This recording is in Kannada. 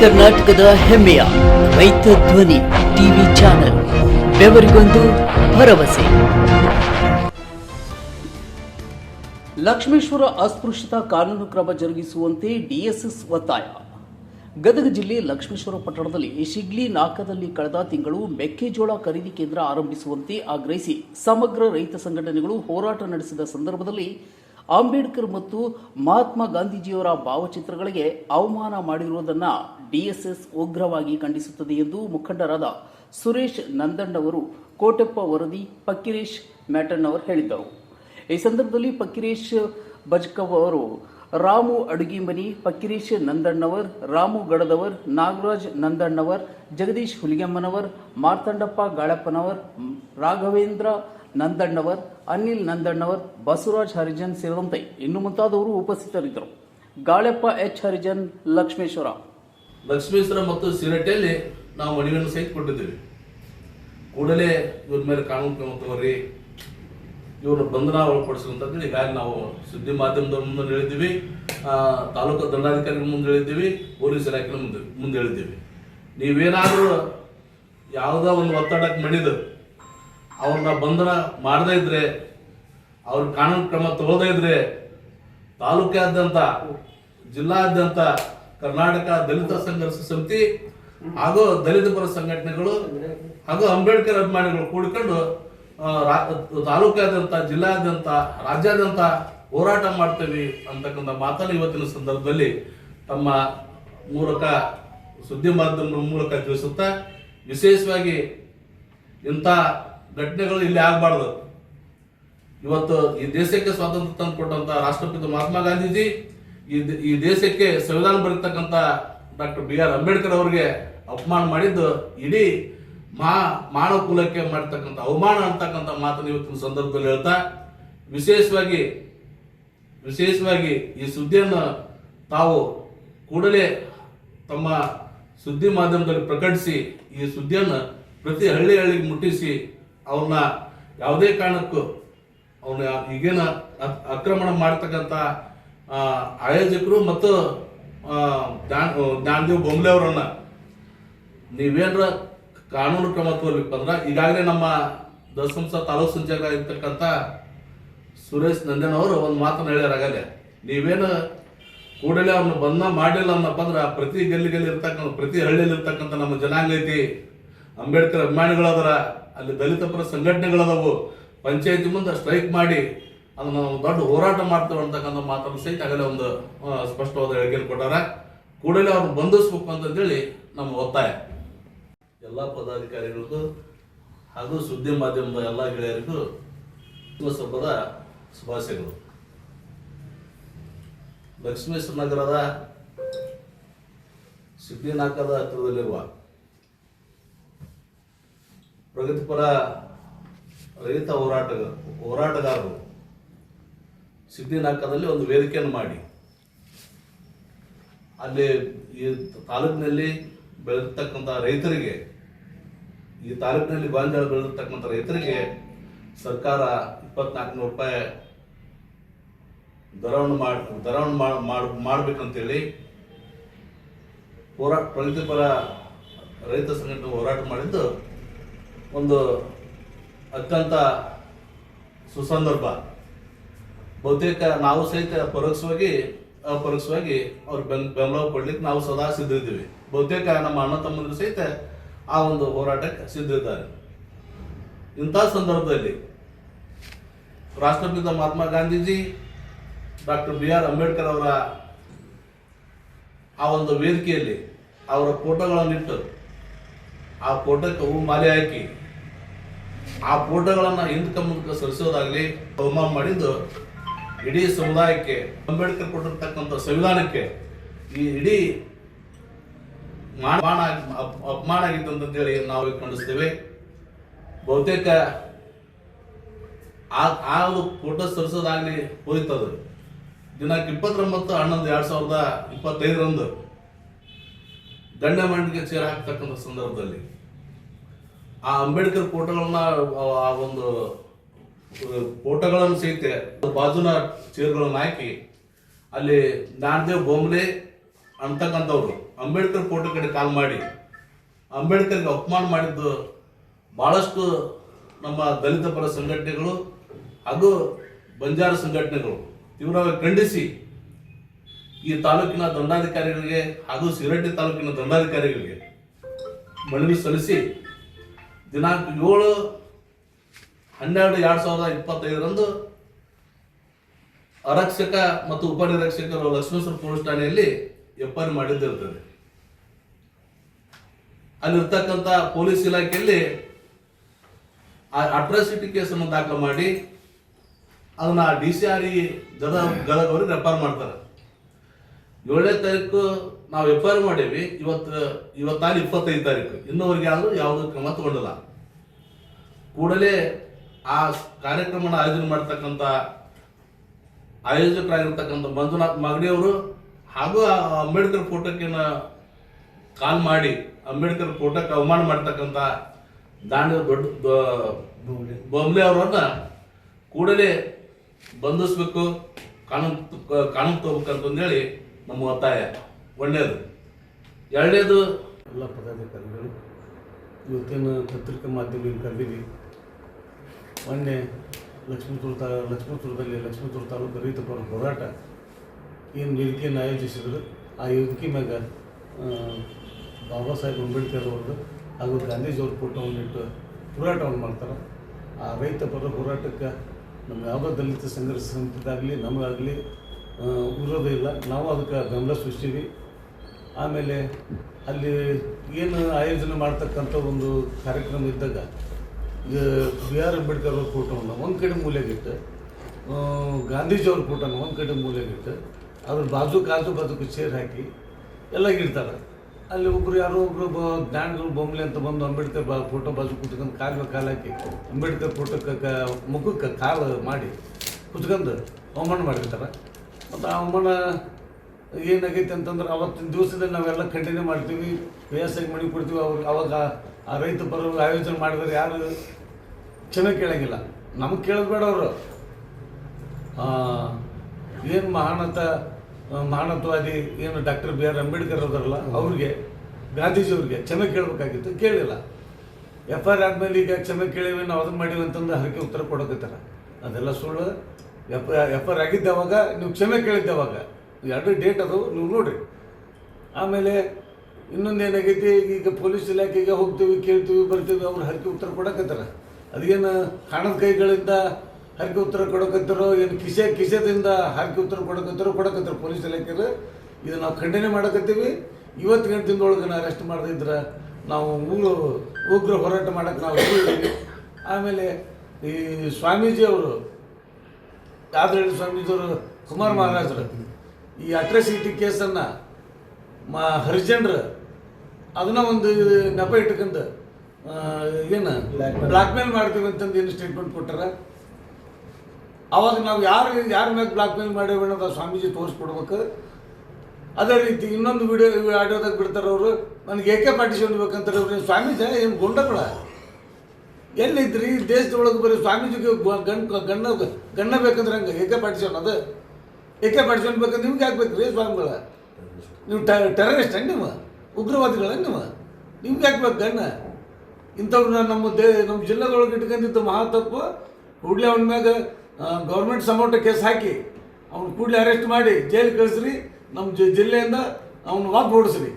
ಕರ್ನಾಟಕದ ಹೆಮ್ಮೆಯ ರೈತ ಧ್ವನಿ ಟಿವಿ ಚಾನೆಲ್, ಬೆವರಿಗೊಂದು ಭರವಸೆ. ಲಕ್ಷ್ಮೇಶ್ವರ ಅಸ್ಪೃಶ್ಯತಾ ಕಾನೂನು ಕ್ರಮ ಜರುಗಿಸುವಂತೆ ಡಿಎಸ್ಎಸ್ ಒತ್ತಾಯ. ಗದಗ ಜಿಲ್ಲೆ ಲಕ್ಷ್ಮೇಶ್ವರ ಪಟ್ಟಣದಲ್ಲಿ ಶಿಗ್ಲಿ ನಾಕದಲ್ಲಿ ಕಳೆದ ತಿಂಗಳು ಮೆಕ್ಕೆಜೋಳ ಖರೀದಿ ಕೇಂದ್ರ ಆರಂಭಿಸುವಂತೆ ಆಗ್ರಹಿಸಿ ಸಮಗ್ರ ರೈತ ಸಂಘಟನೆಗಳು ಹೋರಾಟ ನಡೆಸಿದ ಸಂದರ್ಭದಲ್ಲಿ ಅಂಬೇಡ್ಕರ್ ಮತ್ತು ಮಹಾತ್ಮ ಗಾಂಧೀಜಿಯವರ ಭಾವಚಿತ್ರಗಳಿಗೆ ಅವಮಾನ ಮಾಡಿರುವುದನ್ನು ಡಿಎಸ್ಎಸ್ ಉಗ್ರವಾಗಿ ಖಂಡಿಸುತ್ತದೆ ಎಂದು ಮುಖಂಡರಾದ ಸುರೇಶ್ ನಂದಣ್ಣವರು ಕೋಟೆಪ್ಪ ವರದಿ ಪಕ್ಕಿರೇಶ್ ಮ್ಯಾಟಣ್ಣವರ್ ಹೇಳಿದ್ದರು. ಈ ಸಂದರ್ಭದಲ್ಲಿ ಪಕ್ಕಿರೇಶ್ ಬಜ್ಕವ್ ಅವರು, ರಾಮು ಅಡುಗಿಮನಿ ಪಕ್ಕಿರೇಶ್ ನಂದಣ್ಣವರ್ ರಾಮು ಗಡದವರ್, ನಾಗರಾಜ್ ನಂದಣ್ಣವರ್ ಜಗದೀಶ್ ಹುಲಿಗೆಮ್ಮನವರ್, ಮಾರ್ತಂಡಪ್ಪ ಗಾಳಪ್ಪನವರ್, ರಾಘವೇಂದ್ರ ನಂದಣ್ಣವರ್, ಅನಿಲ್ ನಂದಣ್ಣವರ್, ಬಸವರಾಜ್ ಹರಿಜನ್ ಸೇರಿದಂತೆ ಇನ್ನು ಮುಂತಾದವರು ಉಪಸ್ಥಿತರಿದ್ದರು. ಗಾಳೆಪ್ಪ ಎಚ್. ಹರಿಜನ್, ಲಕ್ಷ್ಮೇಶ್ವರ. ಲಕ್ಷ್ಮೇಶ್ವರ ಮತ್ತು ಸಿರಟೆಯಲ್ಲಿ ನಾವು ಮನವಿಯನ್ನು ಸಹಿತ ಕೊಟ್ಟಿದ್ದೇವೆ. ಕೂಡಲೇ ಇವ್ರ ಮೇಲೆ ಕಾನೂನು ಕ್ರಮ ತಗೋರಿ ಇವರು ಬಂಧನ ಒಳಪಡಿಸುವಂತಂದ್ರೆ ಈಗಾಗಲೇ ನಾವು ಸುದ್ದಿ ಮಾಧ್ಯಮದ ಮುಂದೆ ಹೇಳಿದ್ದೀವಿ. ತಾಲೂಕು ದಂಡಾಧಿಕಾರಿಗಳ ಮುಂದೆ ಹೇಳಿದ್ದೀವಿ, ಪೊಲೀಸ್ ಇಲಾಖೆ ಮುಂದೆ ಮುಂದೆ ಹೇಳಿದ್ದೀವಿ. ನೀವೇನಾದರೂ ಯಾವುದೋ ಒಂದು ಒತ್ತಡಕ್ಕೆ ಮಣಿದು ಅವ್ರನ್ನ ಬಂಧನ ಮಾಡದೇ ಇದ್ರೆ, ಅವ್ರ ಕಾನೂನು ಕ್ರಮ ತಗೊಳ್ಳದೇ ಇದ್ರೆ, ತಾಲೂಕಾದ್ಯಂತ, ಜಿಲ್ಲಾದ್ಯಂತ ಕರ್ನಾಟಕ ದಲಿತ ಸಂಘರ್ಷ ಸಮಿತಿ ಹಾಗೂ ದಲಿತ ಪರ ಸಂಘಟನೆಗಳು ಹಾಗೂ ಅಂಬೇಡ್ಕರ್ ಅಭಿಮಾನಿಗಳು ಕೂಡಿಕೊಂಡು ತಾಲೂಕಾದ್ಯಂತ, ಜಿಲ್ಲಾದ್ಯಂತ, ರಾಜ್ಯಾದ್ಯಂತ ಹೋರಾಟ ಮಾಡ್ತೇವೆ ಅಂತಕ್ಕಂಥ ಮಾತನ್ನು ಇವತ್ತಿನ ಸಂದರ್ಭದಲ್ಲಿ ತಮ್ಮ ಮೂಲಕ ಸುದ್ದಿ ಮಾಧ್ಯಮದ ಮೂಲಕ ತಿಳಿಸುತ್ತಾ, ವಿಶೇಷವಾಗಿ ಇಂಥ ಘಟನೆಗಳು ಇಲ್ಲಿ ಆಗಬಾರ್ದು. ಇವತ್ತು ಈ ದೇಶಕ್ಕೆ ಸ್ವಾತಂತ್ರ್ಯ ತಂದು ಕೊಟ್ಟಂತ ರಾಷ್ಟ್ರಪಿತ ಮಹಾತ್ಮ ಗಾಂಧೀಜಿ, ಈ ದೇಶಕ್ಕೆ ಸಂವಿಧಾನ ಬರೀತಕ್ಕಂಥ ಡಾಕ್ಟರ್ ಬಿ ಆರ್ ಅಂಬೇಡ್ಕರ್ ಅವರಿಗೆ ಅಪಮಾನ ಮಾಡಿದ್ದು, ಇಡೀ ಮಾ ಮಾನವ ಕುಲಕ್ಕೆ ಮಾಡ್ತಕ್ಕಂಥ ಅವಮಾನ ಅಂತಕ್ಕಂಥ ಮಾತನ್ನು ಇವತ್ತಿನ ಸಂದರ್ಭದಲ್ಲಿ ಹೇಳ್ತಾ, ವಿಶೇಷವಾಗಿ ವಿಶೇಷವಾಗಿ ಈ ಸುದ್ದಿಯನ್ನು ತಾವು ಕೂಡಲೇ ತಮ್ಮ ಸುದ್ದಿ ಮಾಧ್ಯಮದಲ್ಲಿ ಪ್ರಕಟಿಸಿ ಈ ಸುದ್ದಿಯನ್ನು ಪ್ರತಿ ಹಳ್ಳಿ ಹಳ್ಳಿಗೆ ಮುಟ್ಟಿಸಿ ಅವ್ರನ್ನ ಯಾವುದೇ ಕಾರಣಕ್ಕೂ ಅವನ ಈಗೇನ ಆಕ್ರಮಣ ಮಾಡ್ತಕ್ಕಂಥ ಆಯೋಜಕರು ಮತ್ತು ಜ್ಞಾನದೇವ್ ಬೊಂಬ್ಲೆ ಅವರನ್ನ ನೀವೇನ್ರ ಕಾನೂನು ಕ್ರಮ ತಗೋಬೇಕಪ್ಪ ಅಂದ್ರೆ ಈಗಾಗಲೇ ನಮ್ಮ ದಸಂಸ ತಾಲೂಕು ಸಂಚಾಲಕ ಇರ್ತಕ್ಕಂಥ ಸುರೇಶ್ ನಂದನ್ ಅವರು ಒಂದು ಮಾತನ್ನು ಹೇಳ್ಯಾರ ಆಗಲೇ ನೀವೇನು ಕೂಡಲೇ ಅವ್ರನ್ನ ಬಂದ ಮಾಡಿಲ್ಲ ಅನ್ನಪ್ಪ ಅಂದ್ರೆ ಪ್ರತಿ ಗಲ್ಲಿ ಗಲ್ಲಿ ಇರ್ತಕ್ಕಂಥ, ಪ್ರತಿ ಹಳ್ಳಿಯಲ್ಲಿ ಇರ್ತಕ್ಕಂಥ ನಮ್ಮ ಜನಾಂಗ ಅಂಬೇಡ್ಕರ್ ಅಭಿಮಾನಿಗಳದರ, ಅಲ್ಲಿ ದಲಿತ ಪರ ಸಂಘಟನೆಗಳದಾವು, ಪಂಚಾಯತಿ ಮುಂದೆ ಸ್ಟ್ರೈಕ್ ಮಾಡಿ ಅದನ್ನ ನಾವು ದೊಡ್ಡ ಹೋರಾಟ ಮಾಡ್ತೇವೆ ಅಂತಕ್ಕಂಥ ಮಾತನ್ನು ಸಹಿತ ಆಗಲೇ ಒಂದು ಸ್ಪಷ್ಟವಾದ ಹೇಳಿಕೆಯನ್ನು ಕೊಟ್ಟಾರ. ಕೂಡಲೇ ಅವ್ರನ್ನ ಬಂಧಿಸ್ಬೇಕು ಅಂತಂದೇಳಿ ನಮ್ಮ ಒತ್ತಾಯ. ಎಲ್ಲ ಪದಾಧಿಕಾರಿಗಳಿಗೂ ಹಾಗೂ ಸುದ್ದಿ ಮಾಧ್ಯಮದ ಎಲ್ಲ ಗೆಳೆಯರಿಗೂ ಹಬ್ಬದ ಶುಭಾಶಯಗಳು. ಲಕ್ಷ್ಮೇಶ್ವರ ನಗರದ ಸಿದ್ದಿನಾಕದ ಹತ್ತಿರದಲ್ಲಿರುವ ಪ್ರಗತಿಪರ ರೈತ ಹೋರಾಟ ಹೋರಾಟಗಾರರು ಸಿದ್ದಿನಾಕದಲ್ಲಿ ಒಂದು ವೇದಿಕೆಯನ್ನು ಮಾಡಿ. ಅಲ್ಲಿ ಈ ತಾಲೂಕಿನಲ್ಲಿ ಬೆಳೆದಿರ್ತಕ್ಕಂಥ ರೈತರಿಗೆ, ಈ ತಾಲೂಕಿನಲ್ಲಿ ಗೋಂಜಾಳ ಬೆಳೆದಿರ್ತಕ್ಕಂಥ ರೈತರಿಗೆ ಸರ್ಕಾರ ಇಪ್ಪತ್ನಾಲ್ಕು ನೂರು ರೂಪಾಯಿ ದರವನ್ನು ಮಾಡಿ ದರವನ್ನು ಮಾಡಿ ಮಾಡ್ಬೇಕಂತೇಳಿ ಹೋರಾಟ ಪ್ರಗತಿಪರ ರೈತ ಸಂಘಟನೆ ಹೋರಾಟ ಮಾಡಿದ್ದು ಒಂದು ಅತ್ಯಂತ ಸುಸಂದರ್ಭ. ಬಹುತೇಕ ನಾವು ಸಹಿತ ಪರೋಕ್ಷವಾಗಿ, ಅಪರೋಕ್ಷವಾಗಿ ಅವ್ರ ಬೆನ್, ಬೆಂಬಲ ಕೊಡ್ಲಿಕ್ಕೆ ನಾವು ಸದಾ ಸಿದ್ಧಿದ್ದೀವಿ ಬಹುತೇಕ ನಮ್ಮ ಅಣ್ಣ ತಮ್ಮಂದ್ರು ಸಹಿತ ಆ ಒಂದು ಹೋರಾಟಕ್ಕೆ ಸಿದ್ಧಿದ್ದಾರೆ ಇಂಥ ಸಂದರ್ಭದಲ್ಲಿ ರಾಷ್ಟ್ರಪಿತ Mahatma Gandhiji, doctor B R Ambedkar ಅವರ ಆ ಒಂದು ವೇದಿಕೆಯಲ್ಲಿ ಅವರ ಫೋಟೋಗಳನ್ನಿಟ್ಟು ಆ ಫೋಟೋಕ್ಕೆ ಹೂ ಮಾಲೆ ಹಾಕಿ ಆ ಫೋಟೋಗಳನ್ನು ಹಿಂದಕ್ಕೆ ಮುಂದಕ್ಕೆ ಸರಿಸೋದಾಗ್ಲಿ ಅವಮಾನ ಮಾಡಿದ್ದು ಇಡೀ ಸಮುದಾಯಕ್ಕೆ, ಅಂಬೇಡ್ಕರ್ ಕೊಟ್ಟಿರ್ತಕ್ಕಂಥ ಸಂವಿಧಾನಕ್ಕೆ ಈ ಇಡೀ ಮಾನ ಅಪ್- ಅಪಮಾನ ಆಗಿತ್ತು ಅಂತೇಳಿ ನಾವು ಖಂಡಿಸ್ತೇವೆ. ಬಹುತೇಕ ಆ ಆ ಒಂದು ಫೋಟೋ ಸರಿಸೋದಾಗ್ಲಿ ಹೋಯ್ತದು. ದಿನಾಂಕ ಇಪ್ಪತ್ತೊಂಬತ್ತು, ಹನ್ನೊಂದು, ಎರಡ್ ಸಾವಿರದ ಇಪ್ಪತ್ತೈದರಂದು ದಂಡ ಮಂಡಿಗೆ ಚೇರ್ ಹಾಕ್ತಕ್ಕಂಥ ಸಂದರ್ಭದಲ್ಲಿ ಆ ಅಂಬೇಡ್ಕರ್ ಫೋಟೋಗಳನ್ನ ಆ ಒಂದು ಫೋಟೋಗಳನ್ನು ಸಹಿತ ಬಾಜುನ ಚೇರ್ಗಳನ್ನು ಹಾಕಿ ಅಲ್ಲಿ ನಾಡದೇವ್ ಬೊಂಬ್ಲೆ ಅಂತಕ್ಕಂಥವ್ರು, ಅಂಬೇಡ್ಕರ್ ಫೋಟೋ ಕಡೆ ಕಾಲ್ ಮಾಡಿ, ಅಂಬೇಡ್ಕರ್ಗೆ ಅಪಮಾನ ಮಾಡಿದ್ದು ಭಾಳಷ್ಟು ನಮ್ಮ ದಲಿತ ಪರ ಸಂಘಟನೆಗಳು ಹಾಗೂ ಬಂಜಾರ ಸಂಘಟನೆಗಳು. ತೀವ್ರವಾಗಿ ಖಂಡಿಸಿ ಈ ತಾಲೂಕಿನ ದಂಡಾಧಿಕಾರಿಗಳಿಗೆ ಹಾಗೂ ಸಿರಟ್ಟಿ ತಾಲೂಕಿನ ದಂಡಾಧಿಕಾರಿಗಳಿಗೆ ಮನವಿ ಸಲ್ಲಿಸಿ ದಿನಾಂಕ ಏಳು ಹನ್ನೆರಡು ಎರಡು ಸಾವಿರದ ಇಪ್ಪತ್ತೈದರಂದು ಅರಕ್ಷಕ ಮತ್ತು ಉಪನಿರೀಕ್ಷಕರು ಲಕ್ಷ್ಮೇಶ್ವರ ಪೊಲೀಸ್ ಠಾಣೆಯಲ್ಲಿ ಎಫ್ ಐ ಮಾಡಿದ್ದಿರ್ತದೆ. ಅಲ್ಲಿರ್ತಕ್ಕಂಥ ಪೊಲೀಸ್ ಇಲಾಖೆಯಲ್ಲಿ ಆ ಅಟ್ರಾಸಿಟಿ ಕೇಸನ್ನು ದಾಖಲು ಮಾಡಿ ಅದನ್ನ D C R E Gadag Gadag ಅವ್ರಿಗೆ ರೆಫರ್ ಮಾಡ್ತಾರೆ. ಏಳನೇ ತಾರೀಕು ನಾವು ಎಫ್ ಐ ಆರ್ ಮಾಡೀವಿ, ಇವತ್ತು ಇವತ್ತಾಗಿ ಇಪ್ಪತ್ತೈದು ತಾರೀಕು. ಇನ್ನೂವರೆಗೆ ಆದರೂ ಯಾವುದೂ ಕ್ರಮ ತಗೊಂಡಿಲ್ಲ. ಕೂಡಲೇ ಆ ಕಾರ್ಯಕ್ರಮನ ಆಯೋಜನೆ ಮಾಡ್ತಕ್ಕಂಥ ಆಯೋಜಕರಾಗಿರ್ತಕ್ಕಂಥ ಮಂಜುನಾಥ್ ಮಾಗಡಿಯವರು ಹಾಗೂ ಅಂಬೇಡ್ಕರ್ ಫೋಟೋಕ್ಕೆ ಕಾಲ್ ಮಾಡಿ, ಅಂಬೇಡ್ಕರ್ ಫೋಟೋಕ್ಕೆ ಅವಮಾನ ಮಾಡ್ತಕ್ಕಂಥ ದಾಂಡ ದೊಡ್ಡ ಬೊಂಬೆ ಬೊಂಬ್ಲೆ ಅವರನ್ನ ಕೂಡಲೇ ಬಂಧಿಸ್ಬೇಕು, ಕಾನೂನು ಕಾನೂನು ತಗೋಬೇಕಂತಂದೇಳಿ ನಮ್ಮ ಒತ್ತಾಯ. ಒಂದನೇದು ಎರಡನೇದು. ಎಲ್ಲ ಪದಾಧಿಕಾರಿಗಳು, ಇವತ್ತಿನ ಪತ್ರಿಕಾ ಮಾಧ್ಯಮ ಕರೆದಿವಿ ಮೊನ್ನೆ ಲಕ್ಷ್ಮೀಪುರ ತಾ, ಲಕ್ಷ್ಮೀಪುರದಲ್ಲಿ ಲಕ್ಷ್ಮೀಪುರ ತಾಲೂಕು ರೈತ ಪರ ಹೋರಾಟ ಏನು ವೇದಿಕೆಯನ್ನು ಆಯೋಜಿಸಿದ್ರು, ಆ ವೇದಿಕೆ ಮ್ಯಾಗ ಬಾಬಾ ಸಾಹೇಬ್ ಅಂಬೇಡ್ಕರ್ ಅವ್ರದ್ದು ಹಾಗೂ ಗಾಂಧೀಜಿಯವ್ರ ಫೋಟೋವನ್ನು ಇಟ್ಟು ಹೋರಾಟವನ್ನು ಮಾಡ್ತಾರೆ. ಆ ರೈತ ಪರ ಹೋರಾಟಕ್ಕೆ ನಮ್ಮ ಯಾವುದೋ ದಲಿತ ಸಂಘರ್ಷ ಸಮಿತಿದಾಗಲಿ ನಮಗಾಗಲಿ ಉರೋದೇ ಇಲ್ಲ. ನಾವು ಅದಕ್ಕೆ ಬೆಂಬಲ ಸೃಷ್ಟಿವಿ ಆಮೇಲೆ ಅಲ್ಲಿ ಏನು ಆಯೋಜನೆ ಮಾಡ್ತಕ್ಕಂಥ ಒಂದು ಕಾರ್ಯಕ್ರಮ ಇದ್ದಾಗ ಬಿ ಆರ್ ಅಂಬೇಡ್ಕರ್ ಅವ್ರ ಫೋಟೋವನ್ನು ಒಂದು ಕಡೆ ಮೂಲೆಗಿಟ್ಟು ಗಾಂಧೀಜಿ ಅವ್ರ ಫೋಟೋನ ಒಂದು ಕಡೆ ಮೂಲೆಗಿಟ್ಟು ಅದ್ರ ಬಾಜು ಕಾಜು ಬಾಜುಕು ಚೇರ್ ಹಾಕಿ ಎಲ್ಲ ಇಡ್ತಾರೆ. ಅಲ್ಲಿ ಒಬ್ರು ಯಾರೋ ಒಬ್ರು ಬ ಜ್ಞಾನಗಳು ಬೊಂಬ್ಲೆ ಅಂತ ಬಂದು ಅಂಬೇಡ್ಕರ್ ಬಾ, ಫೋಟೋ ಬಾಜು ಕುತ್ಕೊಂಡು ಕಾಲು ಕಾಲು ಹಾಕಿ ಅಂಬೇಡ್ಕರ್ ಫೋಟೋಕ್ಕೆ ಕ, ಮುಖಕ್ಕೆ ಕಾಲು ಮಾಡಿ ಕುತ್ಕೊಂಡು ಅವಮಾನ ಮಾಡಿರ್ತಾರೆ. ಮತ್ತು ಅವಮಾನ ಏನಾಗೈತೆ ಅಂತಂದ್ರೆ ಅವತ್ತಿನ ದಿವಸದಲ್ಲಿ ನಾವೆಲ್ಲ ಕಂಟಿನ್ಯೂ ಮಾಡ್ತೀವಿ. ವ್ಯವಸಾಯ ಮಣಿ ಕೊಡ್ತೀವಿ. ಅವ್ರು ಅವಾಗ ಆ ರೈತ ಪರ ಆಯೋಜನೆ ಮಾಡಿದ್ರೆ ಯಾರು? ಚೆನ್ನಾಗಿ ಕೇಳೋಂಗಿಲ್ಲ. ನಮಗೆ ಕೇಳಬೇಡ ಬೇಡ ಅವರು. ಏನು ಮಹಾನತ ಮಹಾನತ್ವಾದಿ, ಏನು ಡಾಕ್ಟರ್ ಬಿ ಆರ್ ಅಂಬೇಡ್ಕರ್ ಅವರಲ್ಲ ಅವ್ರಿಗೆ ಗಾಂಧೀಜಿಯವ್ರಿಗೆ ಕ್ಷಮೆ ಕೇಳಬೇಕಾಗಿತ್ತು. ಕೇಳಿಲ್ಲ. ಎಫ್ ಆರ್ ಆದಮೇಲೆ ಈಗ ಕ್ಷಮೆ ಕೇಳಿವಿ ನಾವು ಅದನ್ನು ಮಾಡೀವಿ ಅಂತಂದು ಹರಕೆ ಉತ್ತರ ಕೊಡೋಕತ್ತಾರ. ಅದೆಲ್ಲ ಸುಳ್ಳು. ಎಫ್ ಎಫ್ ಆರ್ ಆಗಿದ್ದಾವಾಗ ನೀವು ಕ್ಷಮೆ ಕೇಳಿದ್ದಾವಾಗ ಎರಡು ಡೇಟ್ ಅದು, ನೀವು ನೋಡ್ರಿ. ಆಮೇಲೆ ಇನ್ನೊಂದು ಏನಾಗೈತಿ ಈಗ ಪೊಲೀಸ್ ಇಲಾಖೆಗೆ ಹೋಗ್ತೀವಿ, ಕೇಳ್ತೀವಿ, ಬರ್ತೀವಿ, ಅವ್ರು ಹರಕೆ ಉತ್ತರ ಕೊಡಕತ್ತಾರ. ಅದೇನು ಹಣದ ಕೈಗಳಿಂದ ಹರಕೆ ಉತ್ತರ ಕೊಡಕತ್ತಾರೋ, ಏನು ಕಿಸೆ, ಕಿಸೆದಿಂದ ಹರಕೆ ಉತ್ತರ ಕೊಡಕತ್ತಾರೋ, ಕೊಡಕತ್ತಾರ ಪೊಲೀಸ್ ಇಲಾಖೆರು ಇದು ನಾವು ಖಂಡನೆ ಮಾಡಕತ್ತೀವಿ. ಇವತ್ತು ಗಂಟೆದೊಳಗೆ ಅರೆಸ್ಟ್ ಮಾಡದಿದ್ರೆ ನಾವು ಉಗ್ರ ಉಗ್ರ ಹೋರಾಟ ಮಾಡಕ್ಕೆ ನಾವು ಆಮೇಲೆ ಈ ಸ್ವಾಮೀಜಿ ಅವರು ಸ್ವಾಮೀಜಿಯವರು ಕುಮಾರ್ ಮಹಾರಾಜರು. ಈ ಅಟ್ರಾಸಿಟಿ ಕೇಸನ್ನು ಮಾ ಹರಿಜನ್ರು ಅದನ್ನ ಒಂದು ನೆಪ ಇಟ್ಕೊಂಡು ಆ, ಏನು ಬ್ಲಾಕ್ ಮೇಲ್ ಮಾಡ್ತೀವಿ ಅಂತಂದು ಏನು ಸ್ಟೇಟ್ಮೆಂಟ್ ಕೊಟ್ಟಾರ? ಅವಾಗ ನಾವು ಯಾರು ಯಾರ ಮೇಲೆ ಬ್ಲಾಕ್ ಮೇಲ್ ಮಾಡೇವಿ ಅನ್ನೋದು ಸ್ವಾಮೀಜಿ ತೋರಿಸ್ಕೊಡ್ಬೇಕು. ಅದೇ ರೀತಿ ಇನ್ನೊಂದು ವಿಡಿಯೋ ಆಡಿಯೋದಾಗ ಬಿಡ್ತಾರೆ ಅವರು ನನಗೆ ಏಕೆ ಪಾರ್ಟಿಸಿ ಬೇಕಂತಾರೆ ಅವ್ರು ಸ್ವಾಮೀಜಿ ಏನು ಗುಂಡಗಳ ಎಲ್ಲಿದ್ರಿ? ದೇಶದೊಳಗೆ ಬರೀ ಸ್ವಾಮೀಜಿಗೆ ಗು- ಗಣ್ಣ ಗಣ್ಣ ಬೇಕಂದ್ರೆ ಹಂಗೆ? ಏಕೆ ಪಾರ್ಟಿಸಿ ಅದು ಏಕೆ ಪಾರ್ಟಿಷನ್ ಬೇಕಂದ್ರೆ ನಿಮ್ಗೆ ಯಾಕೆ ಬೇಕು? ರೀ ಸ್ವಾಮಿಗಳ ನೀವು ಟೆರರಿಸ್ಟ್ ನೀವು. ಉಗ್ರವಾದಿಗಳ ನೀವು. ನಿಮ್ಗೆ ಹಾಕ್ಬೇಕು ಬೇಕು ಗಣ್ಣ ಇಂಥವ್ರನ್ನ ನಮ್ಮ ದೇ, ನಮ್ಮ ಜಿಲ್ಲೆದೊಳಗೆ ಮಹಾ ತಪ್ಪು ಕೂಡಲೇ ಅವನ ಮ್ಯಾಗ ಗೌರ್ಮೆಂಟ್ ಸಮೌಟ ಕೇಸ್ ಹಾಕಿ ಅವ್ನು ಕೂಡಲೇ ಅರೆಸ್ಟ್ ಮಾಡಿ ಜೈಲಿಗೆ ಕಳಿಸ್ರಿ, ನಮ್ಮ ಜಿಲ್ಲೆಯಿಂದ ಅವನು ವಾಪ್ ಓಡಿಸ್ರಿ